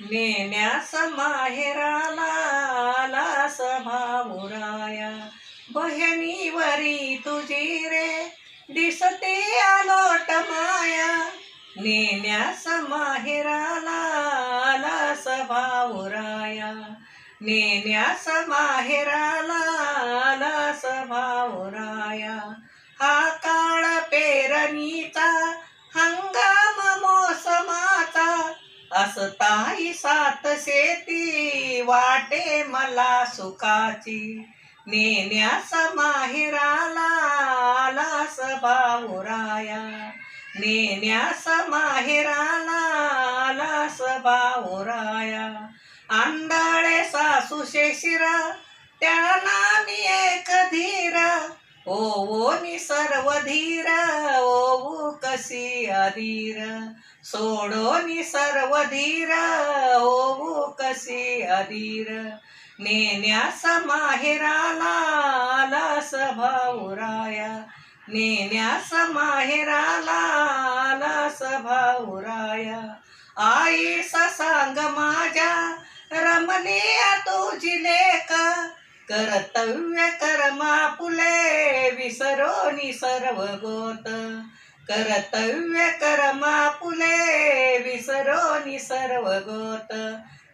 नेण्यास माहेराला आलास भाऊराया बहिणीवरी तुझी रे दिसते आलोट माया. नेण्यास माहेराला आलास भाऊराया नेण्यास माहेराला आलास भाऊराया हा काळ पेरणीचा असताही सात शेती वाटे मला सुखाची. नेण्यास माहेराला आलास भाऊराया नेण्यास माहेराला आलास भाऊराया आंधळे सासू शेशिरा त्यांना मी एक धीर. नि सर्व धीर ओ कसी अधीर सोडोनी सर्व धीर ओवू कसी अधीर. नेण्यास माहेराला आलास भाऊराया. नेण्यास माहेराला आलास भाऊराया. आईस सांग माझ्या रमणीया तुझी लेख. कर्तव्य कर्मा फुले विसरोनी सर्व गोत कर्तव्य कर्मा पुले विसरोनी सर्व गोत.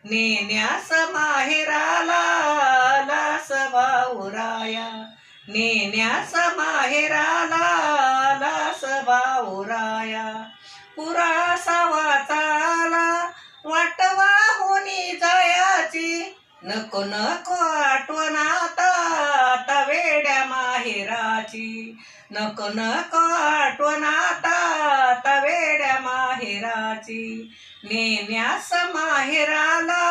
नेण्यास माहेराला आलास भाऊराया नेण्यास माहेराला आलास भाऊराया पुरासा वाचाला वाटवा होनी जायाची. नको नको माहेराची नको नको आठवण आता आता वेड्या माहेराची. नेण्यास माहेराला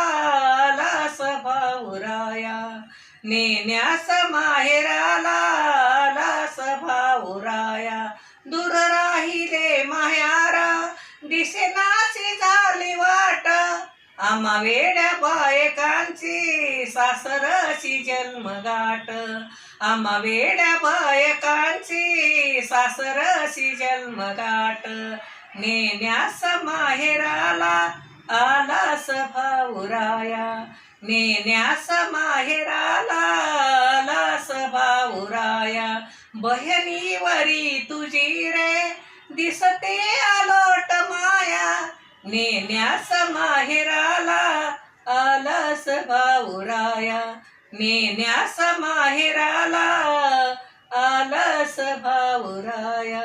आलास भाऊराया. नेण्यास माहेराला आलास भाऊराया. दूर राहिले मायारा दिसेनाशी झाली वाट. आम्हा वेड्या बायकांची सासरशी जन्मगाठ. आम्हा वेड्या बायकांची सासरची जन्मगाठ. नेण्यास माहेराला आलास भाऊराया. नेण्यास माहेराला आलास भाऊराया. बहिणीवरी तुझी रे दिसते आलोट माया. नेण्यास माहेराला आलास भाऊराया. नेण्यास माहेराला आलास भाऊराया